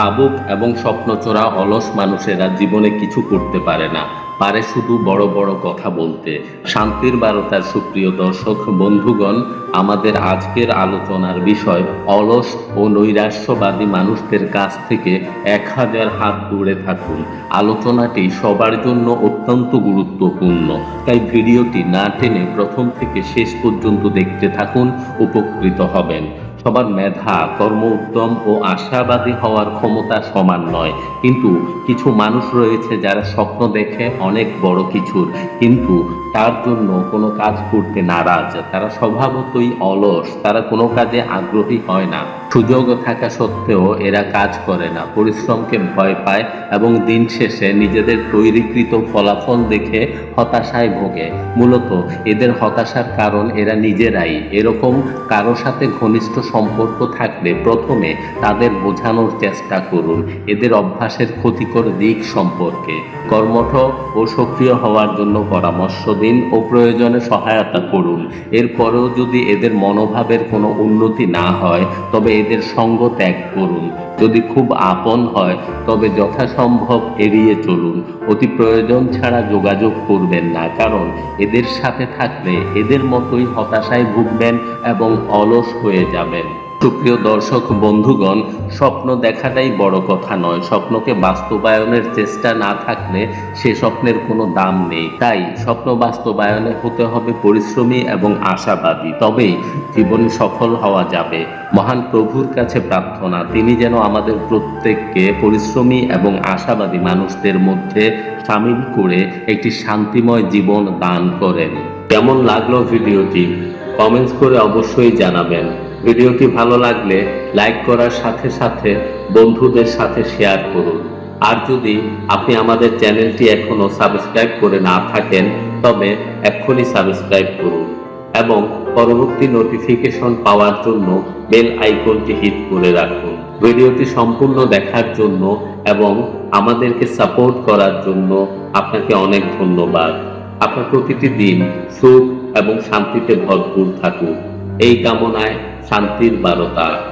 ভাবুক এবং স্বপ্নচোরা অলস মানুষেরা জীবনে কিছু করতে পারে না। পারে শুধু বড় বড় কথা বলতে। শান্তির বারতার সুপ্রিয় দর্শক, বন্ধুগণ, আমাদের আজকের আলোচনার বিষয় অলস ও নৈরাশ্যবাদী মানুষদের কাছ থেকে এক হাজার হাত দূরে থাকুন। আলোচনাটি সবার জন্য অত্যন্ত গুরুত্বপূর্ণ। তাই ভিডিওটি না টেনে প্রথম থেকে শেষ পর্যন্ত দেখতে থাকুন, উপকৃত হবেন। সবার মেধা কর্ম উদ্যম ও আশাবাদী হওয়ার ক্ষমতা সমান নয়। কিন্তু কিছু মানুষ রয়েছে যারা স্বপ্ন দেখে অনেক বড় কিছুর। কিন্তু তার জন্য কোনো কাজ করতে নারাজ। তারা স্বভাবতই অলস, তারা কোনো কাজে আগ্রহী হয় না। সুযোগ থাকা সত্ত্বেও এরা কাজ করে না, পরিশ্রমকে ভয় পায় এবং দিন শেষে নিজেদের তৈরিকৃত ফলাফল দেখে হতাশায় ভোগে। মূলত এদের হতাশার কারণ এরা নিজেরাই। এরকম কারও সাথে ঘনিষ্ঠ সম্পর্ক থাকলে প্রথমে তাদের বোঝানোর চেষ্টা করুন। এদের অভ্যাসের ক্ষতিকর দিক সম্পর্কে। কর্মঠ ও সক্রিয় হওয়ার জন্য পরামর্শ দিন ও প্রয়োজনে সহায়তা করুন। এরপরেও যদি এদের মনোভাবের কোনো উন্নতি না হয়, তবে এদের সঙ্গ ত্যাগ করুন। যদি খুব আপন হয়, তবে যথাসম্ভব এড়িয়ে চলুন। অতি প্রয়োজন ছাড়া যোগাযোগ করবেন না, কারণ এদের সাথে থাকলে এদের মতোই হতাশায় ভুগবেন এবং অলস হয়ে যাবেন। সুপ্রিয় দর্শক বন্ধুগণ, স্বপ্ন দেখাটাই বড় কথা নয়। স্বপ্নকে বাস্তবায়নের চেষ্টা না থাকলে সে স্বপ্নের কোনো দাম নেই। তাই স্বপ্ন বাস্তবায়নে হতে হবে পরিশ্রমী এবং আশাবাদী। তবেই জীবনে সফল হওয়া যাবে। মহান প্রভুর কাছে প্রার্থনা, তিনি যেন আমাদের প্রত্যেককে পরিশ্রমী এবং আশাবাদী মানুষদের মধ্যে সামিল করে একটি শান্তিময় জীবন দান করেন। কেমন লাগল ভিডিওটি? কমেন্টস করে অবশ্যই জানাবেন। ভিডিওটি ভালো লাগলে লাইক করার সাথে সাথে বন্ধুদের সাথে শেয়ার করুন। আর যদি আপনি আমাদের চ্যানেলটি এখনও সাবস্ক্রাইব করে না থাকেন, তবে এক্ষুনি সাবস্ক্রাইব করুন এবং পরবর্তী নোটিফিকেশন পাওয়ার জন্য বেল আইকনটি হিট করে রাখুন। ভিডিওটি সম্পূর্ণ দেখার জন্য এবং আমাদেরকে সাপোর্ট করার জন্য আপনাকে অনেক ধন্যবাদ। আপনার প্রতিটি দিন সুখ এবং শান্তিতে ভরপুর থাকুক এই কামনায় শান্তির বারতা।